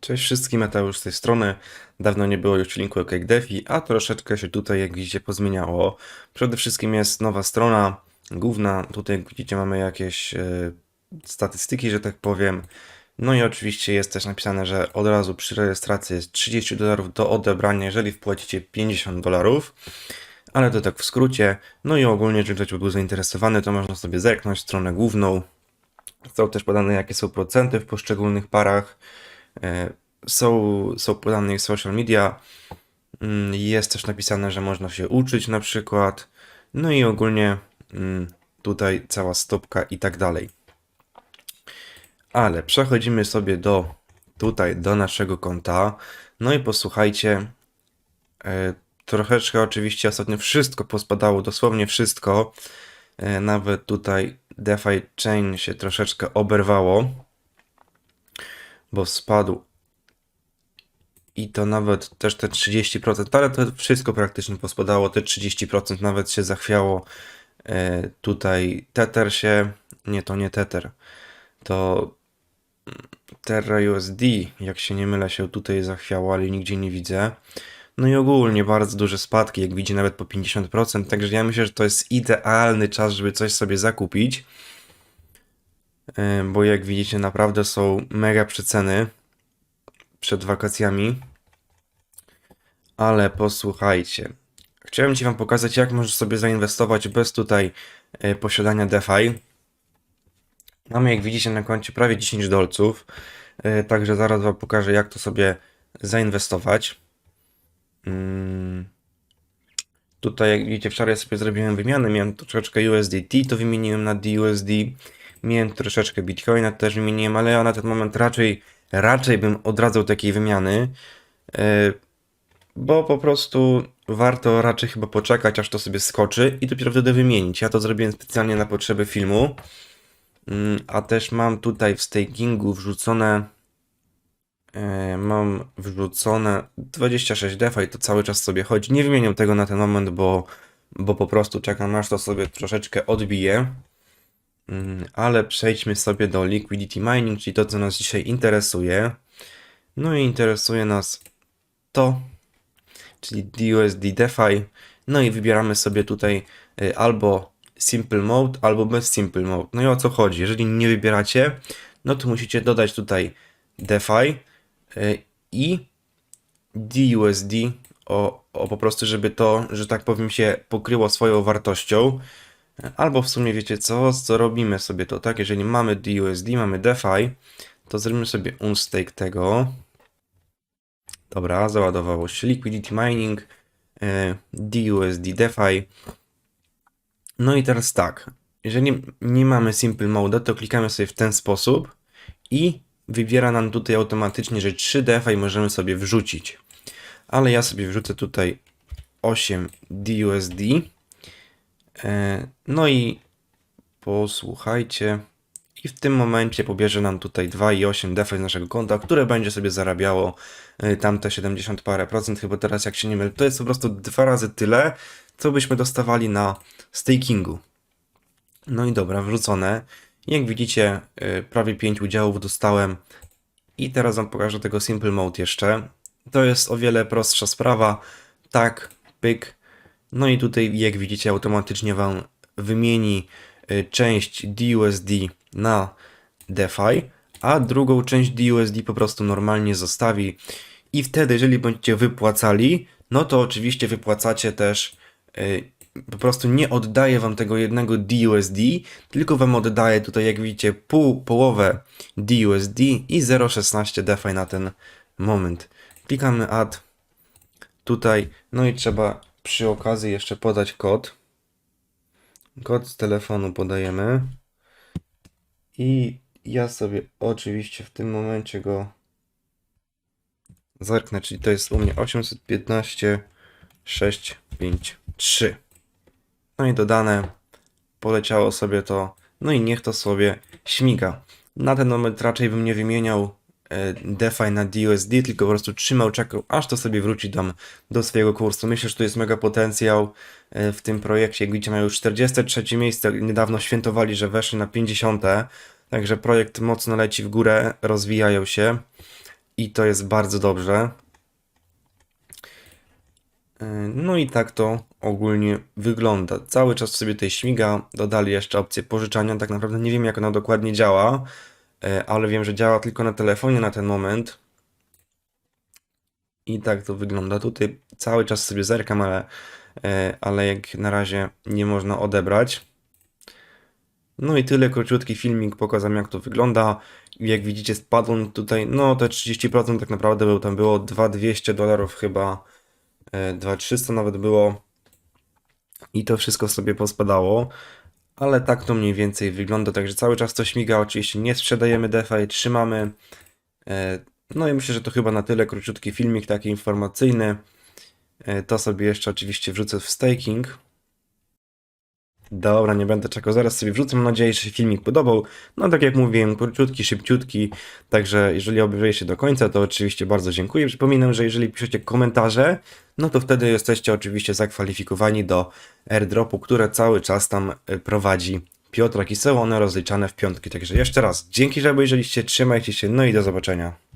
Cześć wszystkim, Mateusz z tej strony. Dawno nie było już linku Cake Defi, a troszeczkę się tutaj, jak widzicie, pozmieniało. Przede wszystkim jest nowa strona główna. Tutaj, jak widzicie, mamy jakieś e, statystyki, że tak powiem. No i oczywiście jest też napisane, że od razu przy rejestracji jest 30 dolarów do odebrania, jeżeli wpłacicie 50 dolarów. Ale to tak w skrócie. No i ogólnie, jeżeli ktoś by był zainteresowany, to można sobie zerknąć stronę główną. Są też podane, jakie są procenty w poszczególnych parach. E, Są, są podane ich social media. Mm, Jest też napisane, że można się uczyć na przykład. No i ogólnie mm, tutaj cała stopka i tak dalej. Ale przechodzimy sobie do tutaj, do naszego konta. No i posłuchajcie. e, Troszeczkę oczywiście ostatnio wszystko pospadało, dosłownie wszystko. E, Nawet tutaj DeFi Chain się troszeczkę oberwało, bo spadł. I to nawet też te 30%, ale to wszystko praktycznie pospadało, te 30% nawet się zachwiało. E, Tutaj Tether się, nie to nie Tether, to Terra USD, jak się nie mylę, się tutaj zachwiało, ale nigdzie nie widzę. No i ogólnie bardzo duże spadki, jak widzi nawet po 50%, także ja myślę, że to jest idealny czas, żeby coś sobie zakupić. E, Bo jak widzicie, naprawdę są mega przeceny przed wakacjami. Ale posłuchajcie. Chciałem Ci Wam pokazać, jak możesz sobie zainwestować bez tutaj e, posiadania DeFi. Mamy, jak widzicie, na koncie prawie 10 dolców. E, Także zaraz Wam pokażę, jak to sobie zainwestować. Mm. Tutaj, jak widzicie, wczoraj sobie zrobiłem wymianę. Miałem troszeczkę USDT, to wymieniłem na DUSD. Miałem troszeczkę Bitcoina, też wymieniłem, ale ja na ten moment raczej, raczej bym odradzał takiej wymiany. e, Bo po prostu warto raczej chyba poczekać, aż to sobie skoczy i dopiero wtedy wymienić. Ja to zrobiłem specjalnie na potrzeby filmu. Mm, A też mam tutaj w stakingu wrzucone. e, Mam wrzucone 26 DeFi, to cały czas sobie chodzi. Nie wymieniam tego na ten moment, bo, bo po prostu czekam, aż to sobie troszeczkę odbije. Mm, Ale przejdźmy sobie do liquidity mining, czyli to, co nas dzisiaj interesuje. No i interesuje nas to, czyli DUSD DeFi. No i wybieramy sobie tutaj y, albo Simple Mode, albo bez Simple Mode. No i o co chodzi? Jeżeli nie wybieracie, no to musicie dodać tutaj DeFi y, i DUSD, o, o po prostu, żeby to, że tak powiem, się pokryło swoją wartością. Albo w sumie wiecie co, co robimy sobie to, tak? Jeżeli mamy DUSD, mamy DeFi, to zrobimy sobie unstake tego. Dobra, załadowało się Liquidity Mining, e, DUSD DeFi. No i teraz tak, jeżeli nie mamy Simple Mode, to klikamy sobie w ten sposób i wybiera nam tutaj automatycznie, że 3 DeFi możemy sobie wrzucić. Ale ja sobie wrzucę tutaj 8 DUSD. E, No i posłuchajcie. I w tym momencie pobierze nam tutaj 2,8 DeFi z naszego konta, które będzie sobie zarabiało y, tamte 70 parę procent, chyba teraz jak się nie mylę. To jest po prostu dwa razy tyle, co byśmy dostawali na stakingu. No i dobra, wrzucone. Jak widzicie, y, prawie 5 udziałów dostałem. I teraz wam pokażę tego Simple Mode jeszcze. To jest o wiele prostsza sprawa. Tak, pyk. No i tutaj, jak widzicie, automatycznie wam wymieni y, część DUSD na DeFi, a drugą część DUSD po prostu normalnie zostawi. I wtedy, jeżeli będziecie wypłacali, no to oczywiście wypłacacie też y, po prostu nie oddaje wam tego jednego DUSD, tylko wam oddaje tutaj, jak widzicie, pół, połowę DUSD i 0,16 DeFi na ten moment. Klikamy add tutaj, no i trzeba przy okazji jeszcze podać kod. Kod z telefonu podajemy. I ja sobie oczywiście w tym momencie go zerknę, czyli to jest u mnie 815 653. No i dodane, poleciało sobie to, no i niech to sobie śmiga. Na ten moment raczej bym nie wymieniał DeFi na DUSD, tylko po prostu trzymał, czekał, aż to sobie wróci tam do swojego kursu. Myślę, że tu jest mega potencjał e, w tym projekcie. Jak widzicie, mają już 43 miejsce, niedawno świętowali, że weszli na 50. Także projekt mocno leci w górę, rozwijają się. i to jest bardzo dobrze. Yy, No i tak to ogólnie wygląda. Cały czas sobie tutaj śmiga. Dodali jeszcze opcję pożyczania. Tak naprawdę nie wiem, jak ona dokładnie działa, ale wiem, że działa tylko na telefonie na ten moment. I tak to wygląda. Tutaj cały czas sobie zerkam, ale, yy, ale jak na razie nie można odebrać. No i tyle, króciutki filmik, pokazam jak to wygląda. Jak widzicie spadło mi tutaj, no te 30% tak naprawdę było, tam było 2200 dolarów chyba, e, 2300 nawet było. I to wszystko sobie pospadało. Ale tak to mniej więcej wygląda, także cały czas to śmiga, oczywiście nie sprzedajemy DeFi, trzymamy. E, No i myślę, że to chyba na tyle, króciutki filmik taki informacyjny. E, To sobie jeszcze oczywiście wrzucę w staking. Dobra, nie będę czekał, zaraz sobie wrzucę. Mam nadzieję, że się filmik podobał. No tak jak mówiłem, króciutki, szybciutki. Także jeżeli obejrzeliście do końca, to oczywiście bardzo dziękuję. Przypominam, że jeżeli piszecie komentarze, no to wtedy jesteście oczywiście zakwalifikowani do airdropu, które cały czas tam y, prowadzi Piotrek i są one rozliczane w piątki. Także jeszcze raz, dzięki, że obejrzeliście, trzymajcie się, no i do zobaczenia.